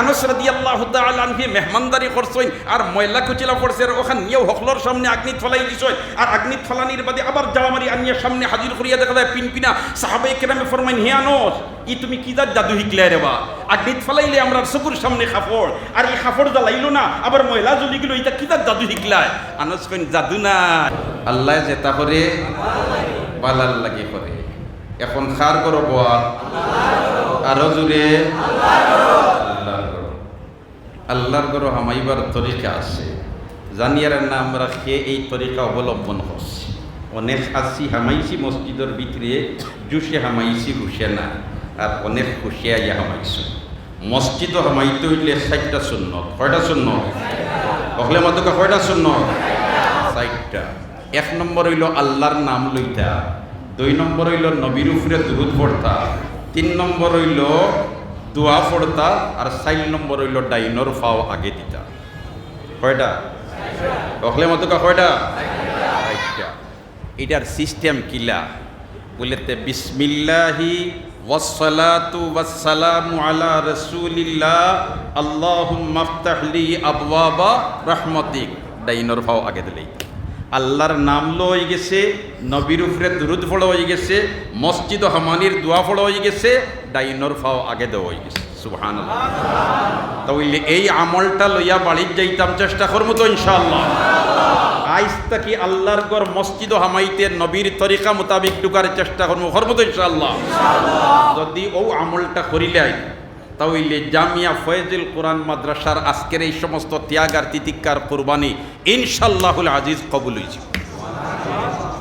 আনস রাদিয়াল্লাহু তাআলা আনহি মেহমানদারি করছই আর ময়লা কুচিলা পড়ছে আর ওখান নিয়েও হকলর সামনে আগ্নিত ফলাই দিছই আর আগ্নিত ফলানির বাদে আবার জামারি আনিয়া সামনে হাজির করিয়া দেখা যায় পিনপিনা সাহাবায়ে কেরামে ফরমাইন, হে আনস, ই তুমি কি দার জাদু শিখলে রে ফলাইলে আমরা চকুর সামনে খাফড়, আর এই খাফড় জ্বালাইলো না, আবার ময়লা জ্বলি গেল, এটা কি দার জাদু শিখলায়? আনস কইন, জাদু না। আল্লাহ যেটা করে বালাল লাগে করে। এখন খার করো বয়া আরও জুড়ে আল্লাহর গরো হামাইবার তরিকা আছে। জানিয়ার না আমরা খেয়ে এই তরিকা অবলম্বন করছি। অনেক আসি হামাইছি মসজিদের ভিতরে, জুসে হামাইছি, হুসে না। আর অনেক হুসে আইয়া হামাইছি। মসজিদ হামাইতে হইলে ষাটটা শূন্য কয়টা শূন্য কখলে মাতকা কয়টা শূন্য ষাটটা এক নম্বর হইল আল্লাহর নাম লইতা। দুই নম্বর হইল নবীর উপরে দুরুদ পড়তা। তিন নম্বর হইল দোয়া পড়তা আর চার নম্বর হইল ডাইনর ফাও আগে দিতা কয়টা? কখলে মতো কয়টা? এটার সিস্টেম কিলা? বলেতে বিসমিল্লাহি ওয়াসসালাতু ওয়াসসালামু আলা রাসূলিল্লাহ, আল্লাহুম্মা আফতাহলি আবওয়াবা রাহমাতিক। ডাইনর ফাও আগে দিলেই। আল্লাহর নাম লো হয়ে গেছে, নবীর উপরে দুরুদ ফল হয়ে গেছে, মসজিদ হামানির দোয়া ফলো হয়ে গেছে, ডাইনর ফাও আগে দেওয়া হয়ে গেছে। সুবহান তাহলে এই আমলটা লইয়া বাড়ির যাইতাম চেষ্টা করব তো ইনশাআল্লাহ। আইস তাকি আল্লাহর গর মসজিদ হামাইতে নবীর তরিকা মোতাবিক ঢুকার চেষ্টা করব করব তো ইনশাআল্লাহ। যদি ও আমলটা করিলে তাহলে জামিয়া ফয়েজুল কোরআন মাদ্রাসার আজকের এই সমস্ত ত্যাগ আর তিতিকার কোরবানি ইনশাল্লাহুল আজিজ কবুল হয়েছে।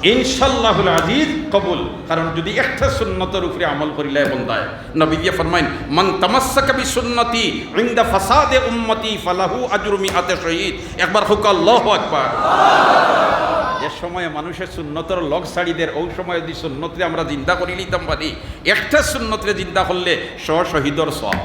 ইনশাল্লাহুল আজিজ কবুল। কারণ যদি একটা সুন্নতের উপরে আমল করিলে বন্দায় নবী ফরমাইন, মান তামাসসাকা বি সুন্নতি ইনদা ফাসাদে উম্মতি ফালাহু আজরু মিআতে শহীদ। একবার হুক আল্লাহু আকবার। যে সময়ে মানুষের সুন্নতর লগ সাড়িদের ওই সময় যদি সুন্নতরে আমরা জিন্দা করি নিতাম পারি। একটা সুন্নতরে জিন্দা করলে স শহীদর সব।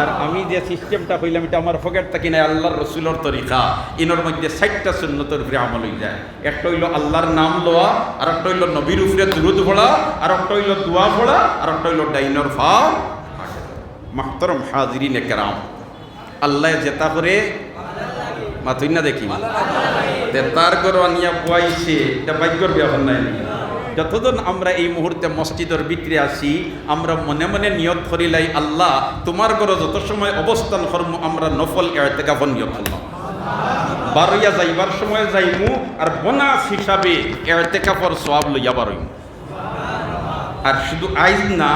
আর আমি যে সিস্টেমটা কইলাম এটা আমার ফকেট থাকি না আল্লাহর রসুলোর তরিকা। ইনোর মধ্যে ষাটটা সুন্নতের উপরে আমল হয়ে যায়। একটা হইল আল্লাহর নাম লওয়া, আর একটা হইল নবীর উপরে দুরুদ পড়া, আর একটা হইল দোয়া পড়া, আর একটা হইল ডাইনর ফা মাহতরম হাজিরিন কেরাম আল্লাহ জেতা করে মাথুই না দেখি? তার করো আনিয়া পয়সে এটা ভাগ্যর ব্যাপার নাই যতদিন আমরা এই মুহূর্তে মসজিদের ভিতরে আসি আমরা মনে মনে নিয়ত করিলাই আল্লাহ, তোমার গরো যত সময় অবস্থান কর্ম, আমরা নফল এতেকাফন নিয়ত করলাম বারইয়া যাইবার সময় যাইমু, আর বোনাস হিসাবে এতেকাফর সব লইয়া বারইমু। আর শুধু আইজ না,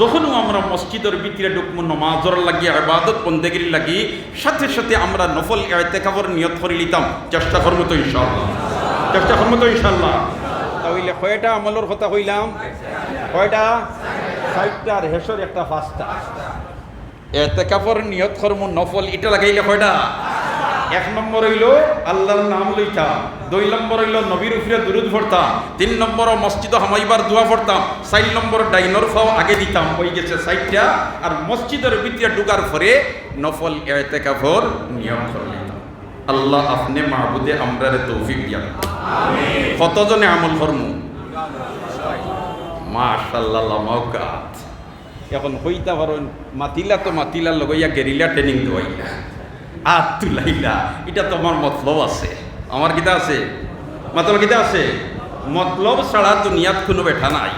যখনও আমরা মসজিদের ভিতরে ঢুকবো, নমাজর লাগি, আবাদত বন্দেগির লাগি, সাথে সাথে আমরা নফল এতেকাবর নিয়ত করে নিতাম চেষ্টা করব তো ইনশাল্লাহ চেষ্টা করব তো ইনশাল্লাহ তাহলে কয়টা আমলের কথা কইলাম? কয়টা? আর হেসর, একটা পাঁচটা। এতেকাবর নিয়ত করব, নফল এটা লাগাইলে কয়টা? এক নম্বর হইল আল্লাহর নাম লইতাম। দুই নম্বর হইল নবীর উপরে দুরুদ পড়তাম। তিন নম্বর মসজিদ হামাইবার দোয়া পড়তাম। চার নম্বর ডাইনর ফাও আগে দিতাম। হয়ে গেছে সাইটটা আর মসজিদের ভিতরে ঢুকার পরে নফল এতেকাফর নিয়ম করে নিতাম। আল্লাহ আপনি মাহবুদে আমরারে তৌফিক দিয়া কতজনে আমল করমু? মাশাল্লাহ মৌকাত এখন হইতা পারেন মাতিলা তো মাতিলা লগাইয়া গেরিলা ট্রেনিং দেওয়াইলা। হাত তুলাইলা এটা তো আমার মতলব আছে। আমার কিতা আছে? মতলব কিতা আছে? মতলব ছাড়া দুনিয়াত কোনো বেঠা নাই।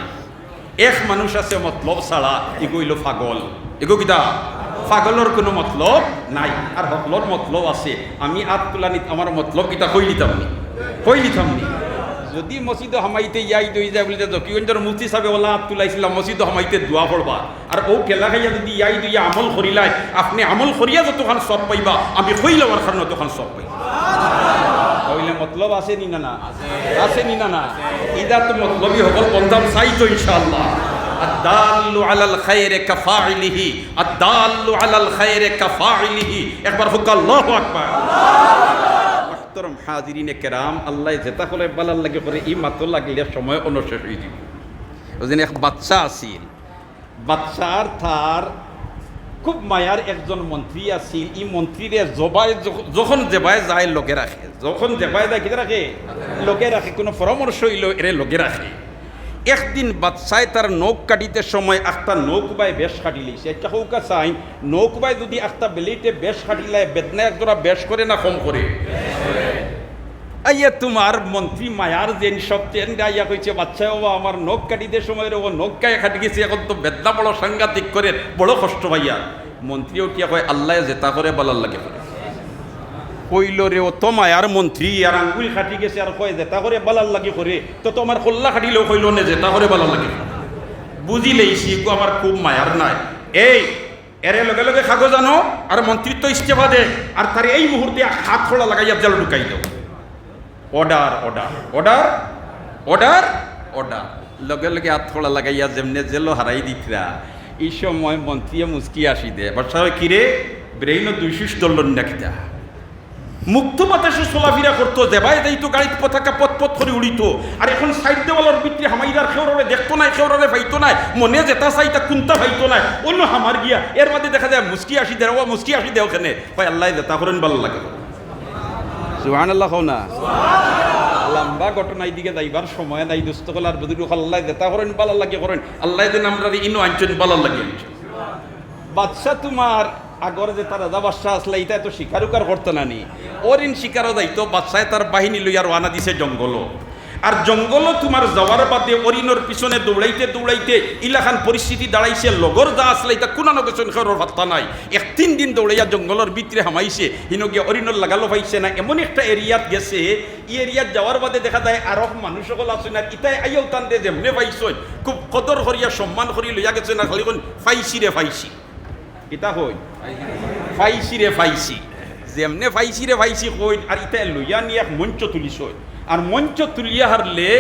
এক মানুষ আছে মতলব ছাড়া এগুইল পাগল। এগো কিতা পাগলর কোনো মতলব নাই। আর হকলর মতলব আছে। আমি আত তুলানিত আমার মতলব কিতা কই নিতাম নি? কই নিতাম নি? যদি মসজিদ হামাইতে ইয়াই দই যায় বলে জকিগঞ্জের মুফতি সাহেব ওলা হাত তুলাইছিলাম মসজিদ হামাইতে দোয়া পড়বা আর ও খেলা খাইয়া যদি ইয়াই দইয়া আমল করিলাই আপনি আমল করিয়া যতক্ষণ সব পাইবা আমি কইলাম আর কারণ তখন সব পাইবা তাহলে মতলব আছে নি না না আছে নি না না ইদা তো মতলবই হকল বন্ধাম চাই তো ইনশাআল্লাহ الدال على الخير كفاعله الدال على الخير كفاعله একবার হুক আল্লাহু আকবার মোহতরম হাজিরিনে কেরাম, আল্লাহ জেতা হলে বালার লাগে করে ই মাত্র লাগলে সময় অনশেষ হয়ে যাব। ওই এক বাচ্চা আসিল বাচ্চার তার খুব মায়ার একজন মন্ত্রী আসিল ই মন্ত্রীরে জবাই যখন জেবাই যায়, লোকে রাখে। যখন জেবাই যায়, কি রাখে? লোকে রাখে। কোনো পরামর্শ হইল এরে লোকে রাখে একদিন বাদশায় তার নৌক কাটিতে সময় একটা নৌক বাই বেশ কাটি লিছে একটা হৌকা চাই নৌক বাই যদি একটা বেলিতে বেশ কাটিলায় বেদনা একজোড়া বেশ করে না কম করে? আইয়া তোমার মন্ত্রী মায়ার যেন সব চেন আইয়া কইছে বাচ্চা বাবা আমার নখ কাটিতে সময় রে, ও নখ কায় কাটি গেছে, এখন তো বেদনা বড় সাংঘাতিক করে, বড় কষ্ট পাইয়া। মন্ত্রী উঠিয়া কয়, আল্লাহ জেতা করে, বলার লাগে কইল রে, ও তো মায়ার মন্ত্রী আর আঙ্গুল খাটি গেছে আর কয় জেতা করে বলার লাগে করে। তো তোমার কল্লা খাটিলেও কইল নে জেতা করে বলার লাগে বুঝিলেই শিকু আমার খুব মায়ার নাই। এই, এরে লগে লগে খাগো জানো, আর মন্ত্রিত্ব ইস্তেফা দে, আর তার এই মুহূর্তে হাত খোলা লাগাইয়া জল ঢুকাই দাও। Order order order order order. লগে লগে হাত খোলা লাগাইয়া যেমনে জেলো হারাই দিতরা। এই সময় মন্ত্রীয়ে মুস্কি আসি দে। বাচ্চা কিরে ব্রেইনও দুইশিস দল্লন নাকিতা মুক্ত বাতাসে চলাফেরা করতো, দেবাই দেই তো গাড়িত পতাকা পথ পথ করে উড়িত আর এখন সাইড দেওয়ালের ভিতরে হামাইদার খেওরে দেখতো নাই খেওরে পাইতো নাই, মনে যেটা চাইতা কুন্তা পাইতো নাই। অন্য হামার গিয়া এর মধ্যে দেখা যায় মুস্কি আসি দেওয়া মুস্কি আসি দেও কেনে ভাই, আল্লাহ যেটা করেন ভালো লাগে। সুহান আল্লাহ হও না। লম্বা ঘটনা দিকে যাইবার সময় নাই দুস্থ কলার বদুর আল্লাহ যেটা করেন ভালো লাগে করেন আল্লাহ দিন আমরা ইনো আনছেন ভালো লাগে। আনছেন বাদশা তোমার আগর যে তার রাজা বাদশাহ আসলে এটা তো শিকারুকার করতো না নি। ওরিন শিকারও যাইতো বাদশায় তার বাহিনী লইয়া রওনা দিছে জঙ্গল আর জঙ্গল তোমার যাওয়ার বাদে অরিনোর পিছনে দৌড়াইতে দৌড়াইতে ইলাখান পরিস্থিতি দাঁড়াইছে, লগর যা আসলে এটা কোন নগেশন খেরোর ভাত্তা নাই। এক তিন দিন দৌড়াইয়া জঙ্গলের ভিতরে হামাইছে, হিনগিয়া অরিনোর লাগালো পাইছে না। এমন একটা এরিয়াত গেছে, ই এরিয়াত যাওয়ার বাদে দেখা যায় আরব মানুষ সকল আছে না, ইতাই আইয়াও টান দে যেমনে পাইছই, খুব কদর করিয়া সম্মান করি লইয়া গেছে না খালি ফাইছি রে ফাইছি ইতা হই ফাইছি রে ফাইছি যেমনে ফাইছি রে ফাইছি কই আর ইতা লইয়া নিয়ে মঞ্চ তুলিস আর মঞ্চ তুলিয়া হারলে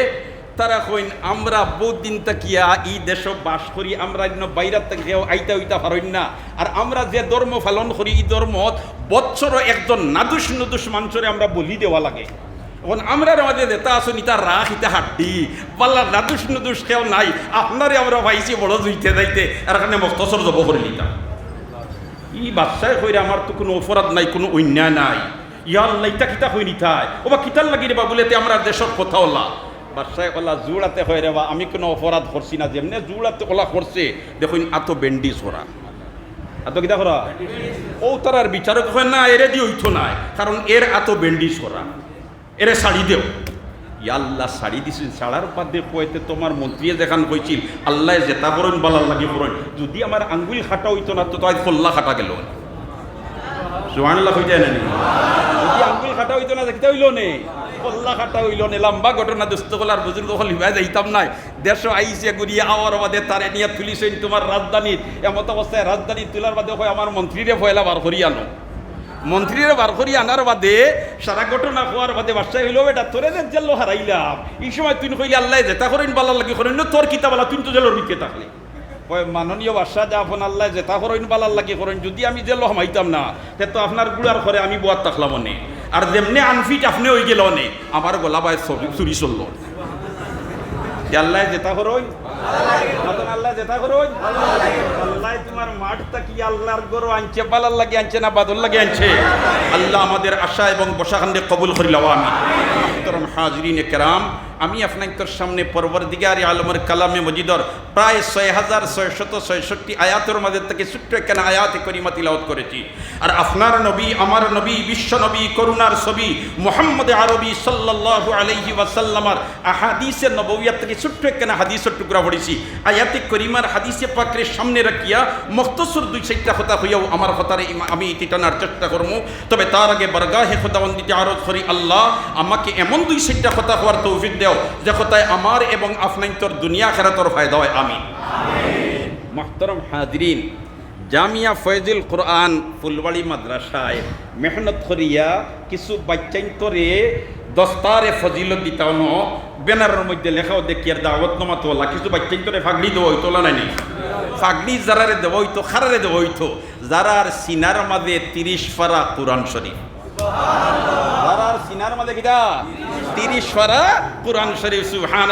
তারা কইন আমরা বহুত দিন তাকিয়া ই দেশ বাস করি আমরা ইন্ন বাইরাত তাকিয়াও আইতা উইতা পারইন না আর আমরা যে ধর্ম পালন করি ই ধর্মত বৎসর একজন নাদুস নদুস মানুষরে আমরা বলি দেওয়া লাগে এখন আমরা আমাদের নেতা আসুন ইতা রাখ ইতা হাড্ডি পাল্লা নাদুস নদুস কেউ নাই আপনারে আমরা পাইছি বড় জুইতে যাইতে আর এখানে মস্তসর জব করে নিতাম ই বাচ্চায় কইরা আমার তো কোনো অপরাধ নাই, কোনো অন্যায় নাই। ইয়ার লাইতা কিতা হই নিথায় ও বা কিতার লাগি রে বা বলেতে আমরা দেশের কথা ওলা বাচ্চায় ওলা জুড়াতে হয় রে বা আমি কোনো অপরাধ করছি না, যেমনে জুড়াতে ওলা করছে। দেখুন, আতো বেন্ডিস ওরা আতো কিতা করা ও তারার বিচারক হয় না, এরে দিয়ে হইতো নাই, কারণ এর এত বেন্ডিস করা এরে শাড়ি দেও। আল্লাহ শাড়ি দিছিল শাড়ার পাদ্যে কইতে তোমার মন্ত্রী দেখান কইছিল, আল্লাহ জেতা করুন বালার লাগি করুন যদি আমার আঙ্গুল খাটা হইতো না, তো তাই ফল্লা খাটা গেল সুহানুল্লাহ যদি খাটা না খাটা নে, লম্বা ঘটনা যাইতাম নাই। বাদে রাজধানীর এমত অবস্থায় রাজধানী তোলার বাদে আমার মন্ত্রীরে ফয়লা বার করি আনো। মন্ত্রীরা বার করি আনার বাদে সারা ঘটনা হওয়ার বাদে বাসায় হইল এটা তোরে যে জেল হারাইলাম। এই সময় তুই কইলি, আল্লাহ জেতা করেন বালা লাগি করেন তোর কিতা বালা, তুই তো জেলের ভিতরে থাকলি। কয়, মাননীয় বাদশাহ, যা আপন আল্লাহ যেটা করেন, বালার লাগি করেন, যদি আমি জেল হামাইতাম না, তে তো আপনার গুড়ার ঘরে আমি বোয়ার থাকলাম নে আর যেমনে আনফিট আপনি ওই গেল নে আমার গলা বাই চুরি চলল। আল্লাহ জেতা করই আল্লাহ আল্লাহ তোমার মাঠটা কি আল্লাহর গরু আনছে আনছে না আনছে? আল্লাহ আমাদের আশা এবং বসাখান্ডে কবুল করিল আমি হাজরিন কেরাম আমি আপনার সামনে পরবর দিগারি আলমের কালামে মজিদর প্রায় ছয় হাজার ছয়শত ছয়ষট্টি আয়াতের মাঝে থেকে ছোট্ট একখানে আয়াতে করিমা তিলাওয়াত করেছি। আর আপনার নবী, আমার নবী, বিশ্ব নবী, করুণার ছবি মোহাম্মদ আরবি সাল্লাল্লাহু আলাইহি ওয়াসাল্লামার আহাদিসে নববিয়াত থেকে ছোট্ট একখানে হাদিসের টুকরা পড়েছি। আয়াতে করিমার হাদিসে পাকরে সামনে রাখিয়া মখতসর দুই চারটা কথা হইয়াও আমার হতারে আমি এটি টানার চেষ্টা করব তবে তার আগে বরগাহে খোদাবন্দিতে আরজ করি, আল্লাহ, আমাকে এমন দুই চারটা কথা হওয়ার তৌফিক দেও। যে কথায় আমার এবং আফনাইন্তর দুনিয়া খেরাতর ফায়দা হয়। আমি মোহতরম হাজরিন, জামিয়া ফয়জুল কোরআন ফুলবাড়ি মাদ্রাসায় মেহনত করিয়া কিছু বাচ্চাইন্তরে দস্তারে ফজিলত দিতাও ন ব্যানারের মধ্যে লেখাও দেখি আর দাওয়াত নমা তোলা কিছু বাচ্চাইন্তরে ফাগড়ি দেওয়া হইতো না নাই। ফাগড়ি যারারে দেওয়া হইতো, খারারে দেওয়া হইতো। যারার সিনার মাঝে তিরিশ ফারা কোরআন শরীফ। সুহান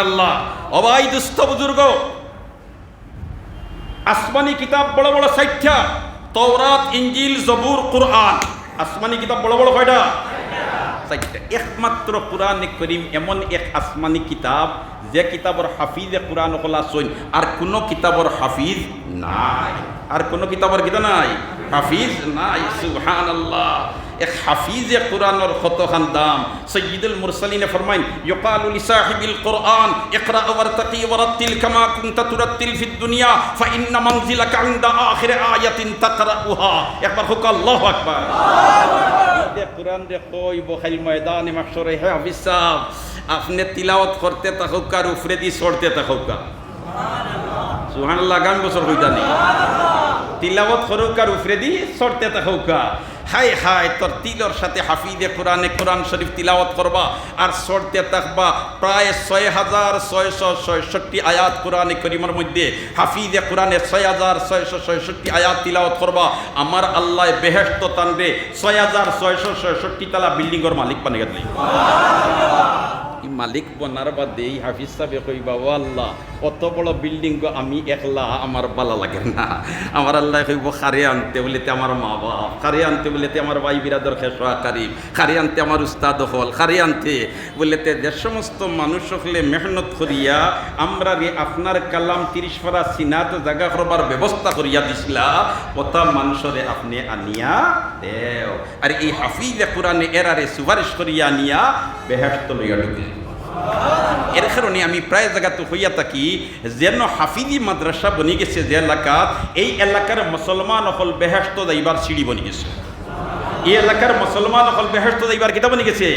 একমাত্র কোরআনে করিম এমন এক আসমানি কিতাব যে কিতাবর হাফিজে কোরআন হলা আর কোনো কিতাবর হাফিজ নাই। আর কোনো কিতাবর কিতা নাই? হাফিজ নাই সুবহান আল্লাহ এক হাফিজে কোরআনর কত খান দাম? সৈয়দুল মুরসালিনে ফরমাইন ইউকালু লিসাহিবিল কোরআন ইকরা ওয়ারতাকি ওয়ারাত্তিল কামা কুনতা তুরাত্তিল ফিদ দুনিয়া ফা ইন্না মানজিলাকা ইনদা আখির আয়াতিন তাকরাউহা। একবার হুক আল্লাহু আকবার। কোরআন দে কই বখাইল ময়দানে মাহশরে হে হাফিজ সাহেব আপনি তিলাওয়াত করতে থাকুক আর উফরে দি সরতে থাকুক সুবহানাল্লাহ। গান বছর হইতা নেই তিলাওয়াত করুক আর উফরে দি সরতে থাকুক হাই হাই তোর তিলর সাথে হাফিদে কোরআনে কোরআন শরীফ তিলাওয়াত করবা আর সরতে তাকবা প্রায় ছয় হাজার ছয়শো ছয়ষট্টি আয়াত কোরআনে করিমার মধ্যে হাফিদে কোরআনে ছয় হাজার ছয়শো ছয়ষট্টি আয়াত তিলাওয়াত করবা। আমার আল্লাহ বেহেস্ত তানবে ছয় হাজার ছয়শো ছয়ষট্টি তালা বিল্ডিংয়ের মালিক বানিয়ে গেলে মালিক বনার বাদে এই হাফিজ সাহেব কইবা ও আল্লাহ কত বড় বিল্ডিং আমি একলা, আমার বালা লাগে না। আমার আল্লাহ কইব, খারে আনতে বলেতে আমার মা বাপ, খারে আনতে বলেতে আমার ভাই বিরাদর খেসা কারিম, খারে আনতে আমার উস্তাদ হল, খারে আনতে বলেতে যে সমস্ত মানুষ হলে মেহনত করিয়া আমরা রে আপনার কালাম তিরিশ ফারা সিনাত জায়গা করবার ব্যবস্থা করিয়া দিছিলা, কথা মানুষরে আপনি আনিয়া দেও। আর এই হাফিজে কোরআনে এরারে সুপারিশ করিয়া আনিয়া বেহেস্ত লইয়া ঢুকে এর কারণে আমি প্রায় জায়গাতে হইয়া থাকি, যেন হাফিজি মাদ্রাসা বনি গেছে যে এলাকা, এই এলাকার মুসলমান অকল বেহেস্ত যাইবার সিঁড়ি বনি গেছে। এই এলাকার মুসলমান অকল বেহেস্ত যাইবার কিতাব বনি গেছে?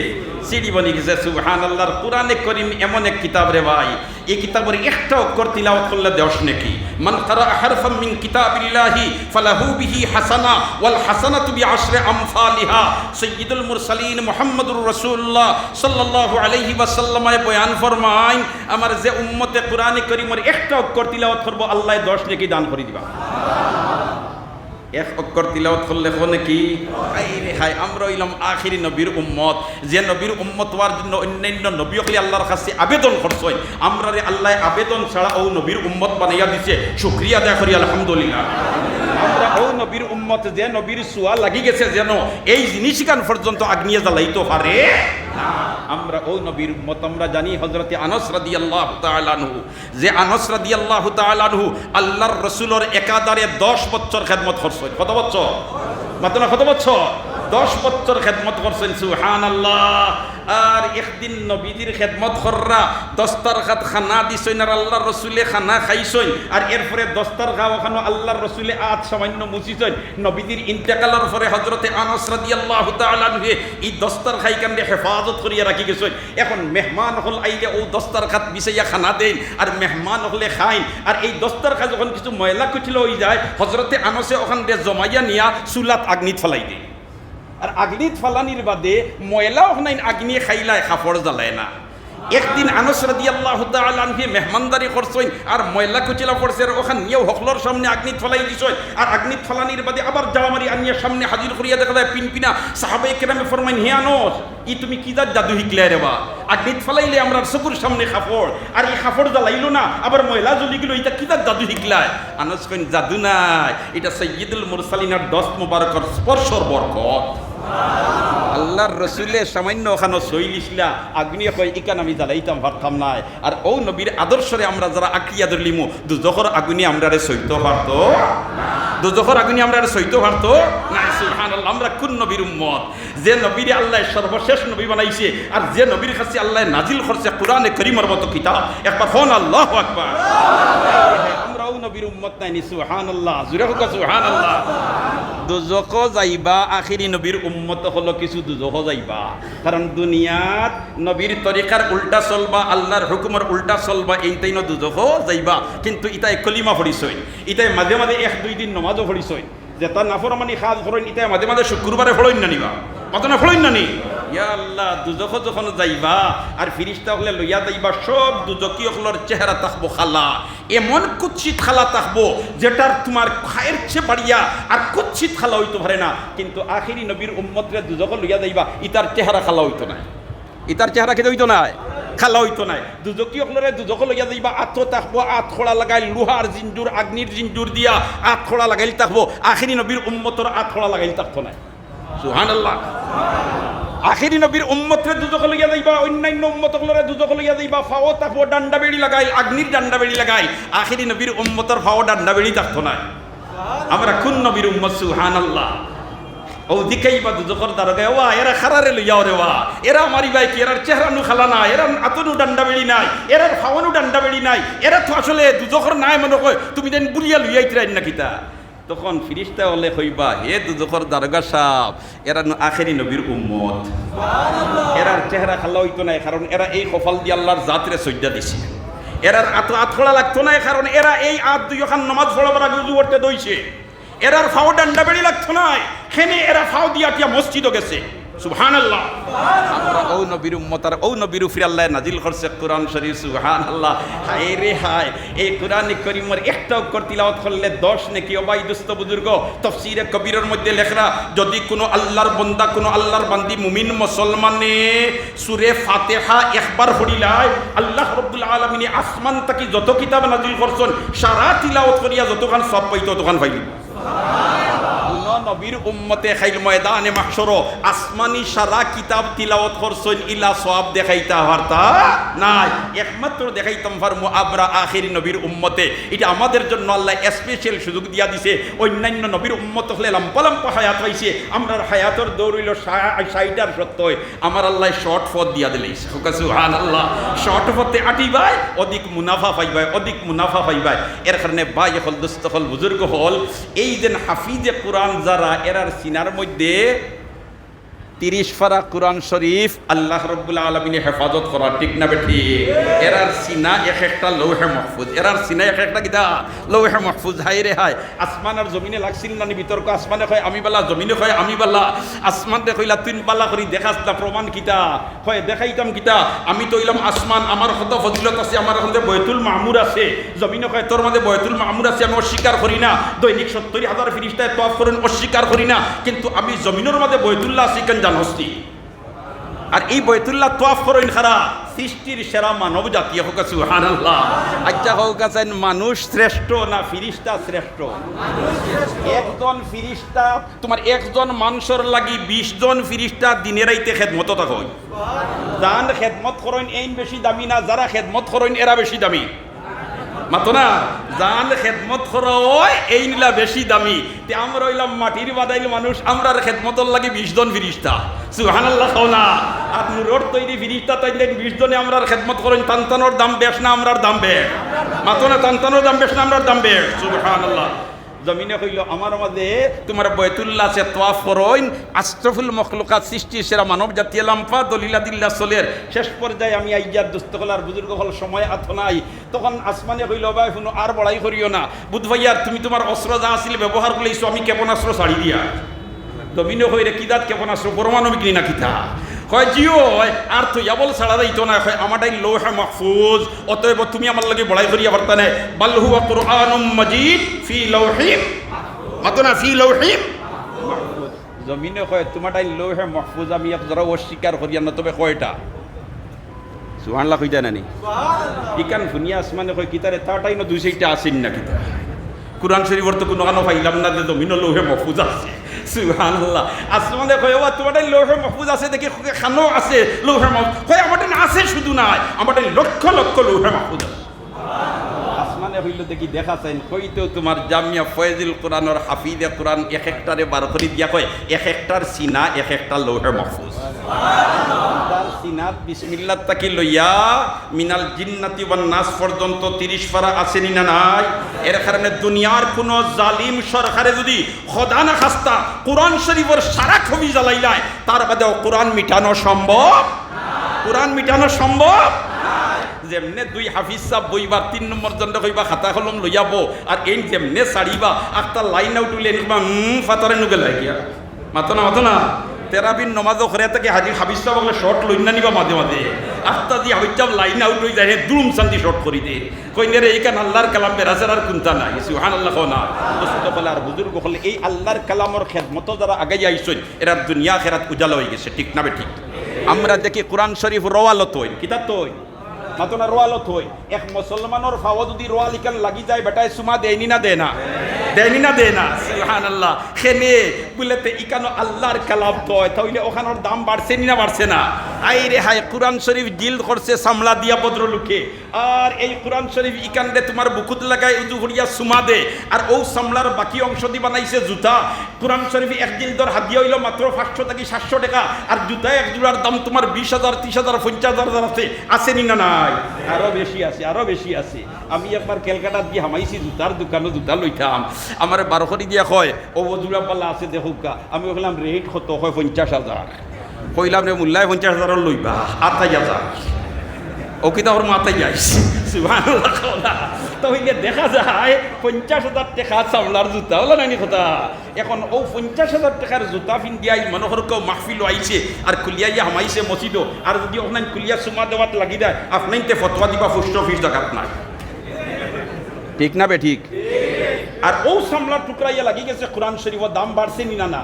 সিঁড়ি বনি গেছে সুবহান আল্লাহর কোরআনে করিম এমন এক কিতাব রে ভাই। এই কিতাবের একটা অক্ষর তিলাওয়াত করলে দেওস নাকি? মান কারা হারফাম মিন কিতাবিল্লাহি ফালাহু বিহি হাসানা ওয়াল হাসানাতু বিআশরি আমসালিহা। সাইয়্যিদুল মুরসালিন মুহাম্মদুর রাসূলুল্লাহ সাল্লাল্লাহু আলাইহি ওয়াসাল্লামে বয়ান ফরমাইন, আমার যে উম্মতে কোরআনে করিমের একটা অক্ষর তিলাওয়াত করব, আল্লাহ 10 নেকি দান করে দিবা? এক অক্ষর তিলাওয়াত করলে কোনে কি? হাই আমরা হইলাম আখিরি নবীর উম্মত। যে নবীর উম্মত হওয়ার জন্য অন্যান্য নবী হলে আল্লাহর কাছে আবেদন করছই আমরা রে আল্লাহ আবেদন ছাড়া ও নবীর উম্মত বানাইয়া দিছে। শুক্রিয়া দেয়া করি আলহামদুলিল্লাহ। আমরা ও নবীর উম্মত যে নবীর সুয়া লাগি গেছে যেন এই জিনিস কান পর্যন্ত আগ্নিয়ে জ্বালাইতে পারে। না। আমরা ও নবীর উম্মত, আমরা জানি হজরতে আনস রাদি আল্লাহ তালানহু যে আনস রাদি আল্লাহ তালানহু আল্লাহর রসুলের একাদারে 10 বছর খেদমত করছেন কত বছর? মাত্র কত বছর? দশ বছর খেদমত করছেন সুহান আল্লাহ আর একদিন নবীজির খেদমত কররা দস্তার খাত খানা দিছইন আর আল্লাহর রসুলে খানা খাইছইন আর এরপরে দস্তার খাওয়া ওখানে আল্লাহর রসুলে আজ সামান্য মুছিছইন নবীজির ইন্তেকালের পরে হজরতে আনস রাদিয়াল্লাহু তাআলা নুহে এই দস্তার খাই কান্দে হেফাজত করিয়া রাখি গেছইন এখন মেহমান হল আইলে ও দস্তার খাত বিছাইয়া খানা দেন আর মেহমান হলে খাইন। আর এই দস্তার খা যখন কিছু ময়লা কুচিল হয়ে যায় হজরতে আনসে ওখান দিয়ে জমাইয়া নিয়া চুলাত আগ্নিত ফেলাই দেয়। আর আগ্নিত ফালানির বাদে ময়লা ওখানে আগ্নি খাইলায় খাফড় জ্বালায় না। একদিন আনস রাদি আল্লাহ তালকে মেহমানদারি করছইন আর ময়লা কুচিলা পড়ছে আর ওখান নিয়েও হকলর সামনে আগ্নিত ফলাই দিছই আর আগ্নিত ফালানির বাদে আবার জামারি আনিয়ে সামনে হাজির করিয়া দেখা যায় পিনপিনা সাহাবাই কেরামে ফরমাইন, হে আনস ই তুমি কি যার জাদু শিকলে রে বা? আগ্নিত ফালাইলে আমরা চকুর সামনে খাফড় আর এই খাফড় জ্বালাইলো না, আবার ময়লা জ্বলি গেল, এটা কি যার জাদু শিকলায় আনস কইন, জাদু নাই, এটা সৈয়দুল মুরসালিনার দশ মুবারকর স্পর্শর বরকত। আল্লাহর রসুলে সামান্য ওখানে সইলিসলা আগ্নি কয় ইকান আমি জ্বালাইতাম পারতাম নাই। আর ও নবীর আদর্শরে আমরা যারা আঁকিয়া ধরলিমু দুজখর আগুনি আমরা রে সইতে পারতো দুজখর আগুনি আমরা রে সইতে পারতো না আমরা কোন নবীর উম্মত? যে নবীরে আল্লাহ সর্বশেষ নবী বানাইছে আর যে নবীর কাছে আল্লাহ নাজিল করছে কোরআনে করিমের মতো কিতাব একবার ফোন আল্লাহ আমরাও নবীর উম্মত নাই সুবহানাল্লাহ, জুরে হোক সুবহানাল্লাহ। দুজক যাইবা, আখিরি নবীর উম্মত হলো কিছু দুজক যাইবা। কারণ দুনিয়াত নবীর তরিকার উল্টা চলবা, আল্লাহর হুকুমের উল্টা চলবা, এইটাই ন দুজক যাইবা। কিন্তু ইটাই কলিমা ফরিছই ইটাই মাঝে মাঝে এক, দুই দিন নমাজও ফরিছই যে নাফরমানি খাজ ফরইন ইটাই মাঝে মাঝে শুক্রবারে ফরইন না নিবা। কত না ফরইন না নি? ইয়া আল্লাহ, দুজক যখন যাইবা আর ফিরিস্তা হলে লইয়া যাইবা, সব দুজকি হলর চেহারা তাকবো খালা। এমন কুচ্ছিত খালা তাকবো যেটার তোমার খায়ের চেয়ে বাড়িয়া আর কুচ্ছিত খালা হইতে পারে না। কিন্তু আখিরি নবীর উম্মতরে দুজক লইয়া যাইবা, ইতার চেহারা খালা হইতো না ইতার চেহারা খেতে হইতো নাই, খালা হইতো নাই। দুজকি অকলরে দুজক লইয়া যাইবা আত্ম তাকবো, আত খোড়া লাগাই, লোহার জিঞ্জুর আগ্নির জিঞ্জুর দিয়া আত খোড়া লাগাইল তাকবো। আখিরি নবীর উম্মতর আত খোড়া লাগাইল তাকতো নাই। সুহান আল্লাহ আখিরি নবীর উম্মতরে দুজক লইয়া যাইবা, অন্যান্য উম্মত হলরে দুজক লইয়া যাইবা, ফাও তাকবো, ডান্ডা বেড়ি লাগাই, আগ্নির ডান্ডা বেড়ি লাগাই। আখিরি নবীর উম্মতর ফাও ডান্ডা বেড়ি থাকতো না। আমরা কোন নবীর উম্মত সুহান আল্লাহ ও দিকেই বা দুজকর দারোগা ওয়া, এরা খারারে লইয়া রে ওয়া। এরা মারি ভাই কি, এরার চেহারা নু খালা না এরা আতনু ডান্ডা বেড়ি নাই, এরার ফাওয়ানু ডান্ডা বেড়ি নাই, এরা তো আসলে দুজকর নাই মনে কয়, তুমি দেন বুড়িয়া লইয়াইতরাই না কিতা? তখন ফিরিস্তা হলে হইবা, হে দুজখর দারগা সাহ এরা আখেরি নবীর উম্মত। এরার চেহারা খালা হইতো না কারণ এরা এই সফল দিয়ে আল্লাহর জাতরে সজ্জা দিছে। এরার আত আতখোলা লাগতো না কারণ এরা এই আত দুই ওখান নমাজ পড়াবার আগে উজু দইছে। এরার ফাও ডান্ডা বেড়ি লাগতো না খেনে এরা ফাও দিয়া মসজিদও গেছে। সুবহান আল্লাহ আমরা ও নবীর উম্মতার ও নবীর উফির আল্লাহ নাজিল করছে কোরআন শরীফ সুবহান আল্লাহ হায় রে হায় এই কোরআন করিমর একটা অক্ষর তিলাওয়াত করলে দশ নাকি অবাই দুস্থ বুজুর্গ তফসিরে কবিরের মধ্যে লেখরা যদি কোনো আল্লাহর বন্দা কোনো আল্লাহর বান্দি মুমিন মুসলমানে সুরে ফাতেহা একবার হরিলায় আল্লাহ রব্বুল আলমিনে আসমান তাকি যত কিতাব নাজিল করছেন সারা তিলাওয়াত করিয়া যতখান সব পাইতো ততখান পাইলি। নবীর উম্মতে খাইল ময়দানে মাহশর। আসমানি সারা কিতাব তিলাওয়াত করছেন, ইলা সওয়াব দেখাইতা হারতা নাই। একমাত্র দেখাইতাম ফারমু আবরা আখিরি নবীর উম্মতে। এটা আমাদের জন্য আল্লাহ স্পেশাল সুযোগ দিয়া দিছে। অন্যান্য নবীর উম্মত হলে লম্বা হায়াত হইছে আমরার হায়াতর দৌড়ইল ষাইটার সত্য আমার আল্লাহ শর্ট ফত দিয়া দিলে। সুহান আল্লাহ শর্ট ফতে আটিবাই অধিক মুনাফা পাইবাই অধিক মুনাফা পাইবাই এর কারণে বাই হল দুস্থ হল, বুজুর্গ হল। এই যে হাফিজে কোরআন যারা এরার সিনার মধ্যে তিরিশ ফারা কোরআন শরীফ আল্লাহ রব্বুল আলমিনে হেফাজত করা, ঠিক না বেঠি? এরার সিনা এক একটা লৌহে মহফুজ, এরার সিনা এক একটা কিতা লৌহে মহফুজ হাই রে হাই আসমান আর জমিনে লাগছিল না বিতর্ক? আসমানে কয়, আমি বালা, জমিনে কয়, আমি বালা। আসমান দে কইলা, তিন পাল্লা করি, দেখাস না, প্রমাণ কিতা কয়, দেখাইতাম কিতা আমি তো ইলাম আসমান, আমার কত ফজিলত আছে, আমার এখন বয়তুল মামুর আছে। জমিনে কয়, তোর মধ্যে বয়তুল মামুর আছে, আমি অস্বীকার করি না। দৈনিক সত্তর হাজার ফিরিস্তায় তফ করেন, অস্বীকার করি না। কিন্তু আমি জমিনের মধ্যে বয়তুল্লাহ আছি, কেন জানস্তি আর এই বয়তুল্লাহ তোয়াফ করেন খারা সৃষ্টির সেরা মানব জাতীয় হোক আল্লাহ আচ্ছা হোক, আছেন মানুষ শ্রেষ্ঠ না ফিরিস্তা শ্রেষ্ঠ? একজন ফিরিস্তা, তোমার একজন মানুষের লাগি বিশ জন ফিরিস্তা দিনের আইতে খেদমত থাকই যান খেদমত করেন এই বেশি দামি না, যারা খেদমত করেন, এরা বেশি দামি। মাতো না জান খেদমত করয় এই নিলা বেশি দামি। তে আমরা হইলাম মাটির বাদাইল মানুষ, আমরা খেদমতর লাগে বিশ জন ফিরিস্তা। সুহানাল্লাহ খাও না। আর নুরোর তৈরি ফিরিস্তা তৈরি বিশ জনে আমরা খেদমত করেন, তান্তানোর দাম বেশ না, আমরার দাম বেশ? মাতো না, তান্তানোর দাম বেশ না, আমরার দাম বেশ? সুবহানাল্লাহ। জমিনে কইল, আমার মাঝে তোমার বয়তুল্লাহ আছে, তোয়াফ করইন। আশরফুল মখলুকাত সৃষ্টি সেরা মানব জাতীয় লাম্পা দলিলা দিল্লা চলের শেষ পর্যায়ে আমি আইয়ার দুস্তকলার বুজুর্গ হল, সময় আথ নাই। তখন আসমানে কইল ভাই শুনো, আর বড়াই করিও না। বুধ ভাইয়ার তুমি তোমার অস্ত্র যা আছিল ব্যবহার করলেইছো আমি কেমন অস্ত্র ছাড়ি দিয়া। জমিনে কইরে কিদাত কেমন অস্ত্র পরমাণবিক না কিতা কয় জিও আর তো ইয়াবল ছাড়া যাইতো না কয় আমাটাই লৌহে মাহফুজ। অতএব তুমি আমার লাগে বড়াই করিয়া পারতানে বাল হুয়া কুরআনুম মাজিদ ফি লাউহিম মাতো না ফি মাহফুজ জমিনে কয় তোমাটাই লৌহে মাহফুজ আমি এক যারা অস্বীকার করিয়া না তবে কয়টা? সুহানলা কইতা নানি? ইকান ফুনিয়া আসমানে কয় কিতারে তাটাই না দুই সেইটা আসেন না কিতা কোরআন শরীফর তো কোনো কানো পাইলাম না, যে জমিন লৌহে মহফুজ আছে। সুবহানাল্লাহ। আসমানে কয়, ও তোমার লৌহে মহফুজ আছে দেখি, খানো আছে লৌহে মহফুজ। কয় আমার আছে, শুধু নাই। আমার লক্ষ লক্ষ লৌহে মহফুজ আছে। হইল দেখি দেখা চাইন কইতেও তোমার জামিয়া ফয়েজুল কোরআনের হাফিজে কোরআন এক একটারে বার করে দিয়া কয়, এক একটার সিনা, এক একটা লৌহে মহফুজ। সিনাত তাকি লইয়া মিনাল জিন্নাতি ওয়ান নাস পর্যন্ত তিরিশ পারা না নাই? এর কারণে দুনিয়ার কোন জালিম সরকারে যদি খদা না খাস্তা কোরআন শরীফের সারা ছবি জ্বালাইলায়, তার বাদেও কোরআন মিটানো সম্ভব? কোরআন মিটানো সম্ভব? যেমনে দুই হাফিজ সাহ বইবা তিন নম্বর জন্য কইবা, খাতা কলম লইয়াব, আর এই যেমনে সারিবা একটা লাইন আউট উলে নিবা ফাতারে নুগে লাগিয়া মাতো না মাতো না। তেরাবিন নমাজ করে থেকে হাজির হাবিজ সাহ বলে শর্ট লই না নিবা মাঝে মাঝে? আস্তা দিয়ে হাবিজ সাহ লাইন আউট হয়ে যায় দুরুম শান্তি শর্ট করি দে। কইনে রে এইখান আল্লাহর কালাম বেরাসের আর কুন্তা নাই। সুহান আল্লাহ না। দোস্ত বলে আর বুজুর্গ হলে এই আল্লাহর কালামর খেদমত যারা আগে আইসই এরা দুনিয়া খেরাত উজালা হয়ে গেছে, ঠিক না বে ঠিক? আমরা দেখি কোরআন শরীফ রওয়ালত হই, কিতাব তো মাতো না রোয়ালত হই। এক মুসলমানের ফাওয়া যদি রোয়াল ইকান লাগি যায়, বেটায় সুমা দেয়নি না দেয় না? দেনি না দে না? সুহান আল্লাহ খেনে বুলেতে ইকানো আল্লাহর কালাম তয় তাহলে ওখানোর দাম বাড়ছে নি না বাড়ছে না? আই রে হাই কোরআন শরীফ জিল করছে, সামলা দিয়া ভদ্রলোকে। আর এই কোরআন শরীফ ইকান দে, তোমার বুকুত লাগাই উজু করিয়া সুমা দে। আর ও সামলার বাকি অংশ দি বানাইছে জুতা। কোরআন শরীফ এক জিল দর হাদিয়া হইল মাত্র পাঁচশো থেকে সাতশো টাকা। আর জুতা এক জোড়ার দাম তোমার বিশ হাজার, ত্রিশ হাজার, পঞ্চাশ হাজার আছে আছে নি না নাই আরও বেশি আছে, আরও বেশি আছে। আমি একবার ক্যালকাটাত দিয়ে হামাইছি জুতার দোকানে জুতা লইতাম আমার বারোশরি দিয়া কয় ও জোড়া পাল্লা আছে দেখুকা। আমি বললাম রেট কত হয় পঞ্চাশ হাজার কইলাম রে মূল্যায় পঞ্চাশ হাজার লইবা আঠাইশ হাজার ও কি তোর মাথায় যাইস তো দেখা যায় পঞ্চাশ হাজার টাকা চামলার জুতা হলো নানি কথা এখন ও পঞ্চাশ হাজার টাকার জুতা পিন্দিয়াই মনোহর কেউ মাহফিল আইছে আর কুলিয়া ইয়া হামাইছে মসজিদ আর যদি আপনার কুলিয়া সুমা দেওয়াত লাগি দেয় আপনার ফতোয়া দিবা পোস্ট অফিস জায়গাত নাই ঠিক না বে ঠিক আর ও সামলার টুকরাইয়া লাগি গেছে কোরআন শরীফের দাম বাড়ছে নি না না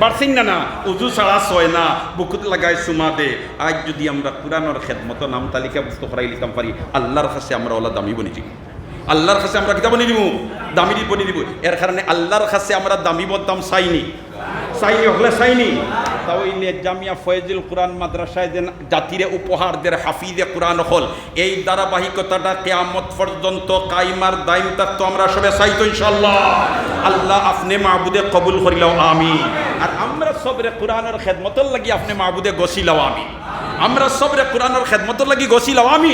বাড়ছে না না উজু ছাড়া ছয় না বুকুত লাগাই সুমা দে। আজ যদি আমরা কোরআনের খেদমত নাম তালিকা বস্তু করাই লিখতাম পারি আল্লাহর কাছে আমরা ওলা দামি বনি দিব আল্লাহর কাছে আমরা কিতাব বনি দিব দামি বনি দিব। এর কারণে আল্লাহর কাছে আমরা দামি বদাম চাইনি। চাইনি হলে চাইনি। তাহলে জামিয়া ফয়েজুল কোরআন মাদ্রাসায় যেন জাতিরে উপহার দের হাফিজে কোরআন হল। এই ধারাবাহিকতাটা কেয়ামত পর্যন্ত কাইমার দাইম তো আমরা সবে চাইতো ইনশাল্লাহ আল্লাহ আপনি মাহবুদে কবুল করিলাও আমি আর আমরা সবরে কোরআনের খেদমতর লাগি আপনি মাহবুদে গছিলাও আমি আমরা সবরে কোরআনের খেদমতর লাগি গছিলাও আমি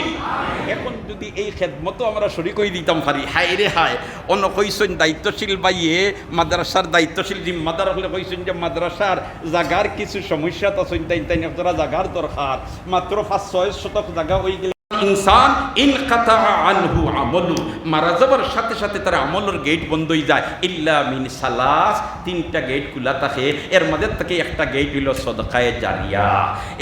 যদি এই খেদমতো আমরা শরিক হয়ে দিতাম পারি হায় রে হায়। অন্য কইসন দায়িত্বশীল বাইয়ে, মাদ্রাসার দায়িত্বশীল জিম্মাদার হলে কইসন যে মাদ্রাসার জাগার কিছু সমস্যা তখন তাই তাই জাগার দরকার। মাত্র পাঁচ, ছয় শতক জাগা হয়ে গেলে ইনসান ইন কাতা আনহু আমলু। মারা যাবার সাথে সাথে তার আমলের গেট বন্ধ হয়ে যায়। ইল্লা মিন সালাস, তিনটা গেট খোলা থাকে। এর মধ্যে থেকে একটা গেট হইল সদকায়ে জারিয়া।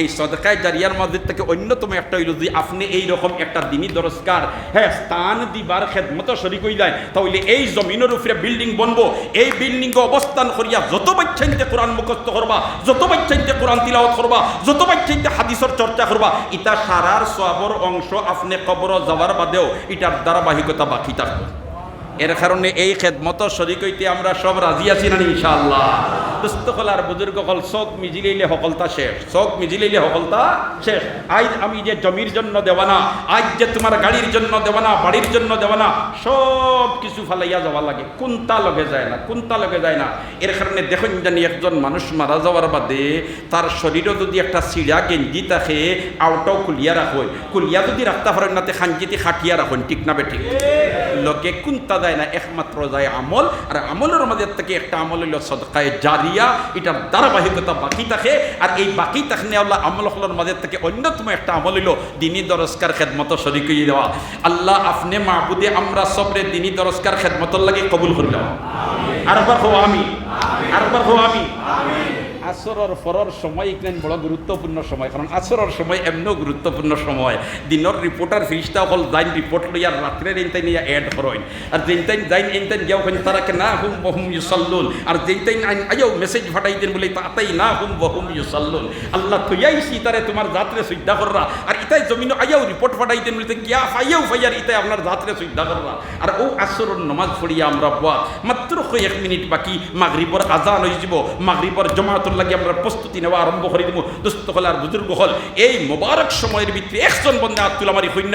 এই সদকায়ে জারিয়ার মধ্যে থেকে অন্যতম একটা হইল যে আপনি এই রকম একটা দিনই দরস্কার হ্যাঁ স্থান দিবার খেদমত শরিক হয়ে যায়। তাহলে এই জমিনের উপরে বিল্ডিং বনবো। এই বিল্ডিং অবস্থান করিয়া যত বাচ্চাইতে কোরআন মুখস্থ করবা, যত বাচ্চাইতে কোরআন তিলাওয়াত করবা, যত বাচ্চাইতে হাদিসের চর্চা করবা ইটা সারার সবর অংশ আপনি কবর যাওয়ার বাদেও এটার ধারাবাহিকতা বাকি থাকবে। এর কারণে এই খেদমত শরিক হইতে আমরা সব রাজি আছি না ইনশাআল্লাহ। দুস্থ কলার বুজুর্গ কল চোখ মিজিলাইলে সকলতা শেষ। চোখ মিজিলাইলে সকলতা শেষ। আজ আমি যে জমির জন্য দেওয়ানা আজ যে তোমার গাড়ির জন্য দেওয়ানা, বাড়ির জন্য দেওয়ানা, সব কিছু ফালাইয়া যাওয়া লাগে। কোনটা লগে যায় না, কোনটা লগে যায় না? এর কারণে দেখুন জানি একজন মানুষ মারা যাওয়ার বাদে তার শরীরও যদি একটা সিঁড়া গেঞ্জি থাকে, আউটাও কুলিয়া রাখুন। কুলিয়া যদি রাখতে পারেন নাতে খাঞ্জিতি খাটিয়া রাখুন, ঠিক না বেঠিক লোকে কোনটা যায় না, একমাত্র যায় আমল। আর আমলের মধ্যে থেকে একটা আমল হইল সদকায় জারিয়া। এটার ধারাবাহিকতা বাকি থাকে। আর এই বাকি থাকলে আল্লাহ আমল হলের মধ্যে থেকে অন্যতম একটা আমল হইল দিনী দরস্কার খেদমত শরিক দেওয়া আল্লাহ আপনি মাহবুদে, আমরা সবরে দিনী দরস্কার খেদমতর লাগে কবুল করলাম আরবার হো আমি আরবার হো আমি আসরের ফরর সময় এখানে বড় গুরুত্বপূর্ণ সময়। কারণ আসরের সময় এমনও গুরুত্বপূর্ণ সময়। দিনের রিপোর্টার ফিরিস্তা হল যাইন রিপোর্ট লইয়া রাত্রের এনতাই নিয়ে অ্যাড করেন আর যেনতাইন যাইন এনতাইন গেও কেন তারা না হুম বহুম ইউসাল্লুন। আর যেনতাইন আইন আইও মেসেজ ফাটাই দেন বলে তাতাই না হুম বহুম ইউসাল্লুন। আল্লাহ তুইয়াইছি তারে তোমার জাতরে সুইদ্ধা কররা। আর ইতাই জমিন আইও রিপোর্ট ফাটাই দেন বলে কিয়া ফাইয়াও ফাইয়ার ইতাই আপনার জাতরে সুইদ্ধা কররা। আর ও আসরের নমাজ পড়িয়া আমরা বাদ মাত্র কয়েক মিনিট বাকি মাগরিবর আজান হয়ে যাব। মাগরিবর জমাতুর লাগে আমরা প্রস্তুতি নেওয়া আরম্ভ করে দিব। আর বুজুর্গ হল। এই মোবারক সময়ের ভিতরে একজন বন্ধে আত্মুল আমারি হইনা